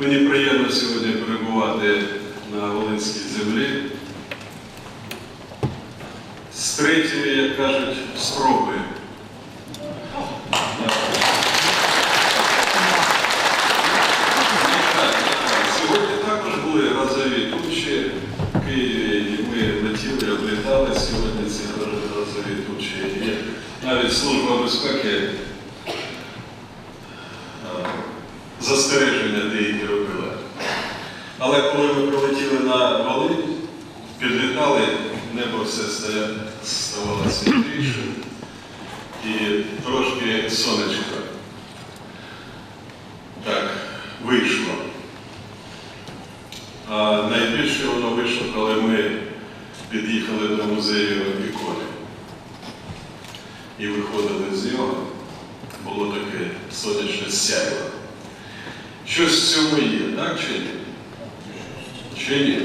Мені приємно сьогодні перебувати на Волинській землі. З третьої, як кажуть, спроби. Сьогодні також були разові тучі в Києві, і ми летіли, облітали сьогодні ці разові тучі. І навіть Служба безпеки застереження деякі робила. Але коли ми прилетіли на Волинь, підлітали, небо все ставало світлішим і трошки сонечко так вийшло. А найбільше воно вийшло, коли ми під'їхали до музею ікони. І виходили з нього, було таке сонячне сяйво. Щось в цьому є, так чи ні? Чи ні?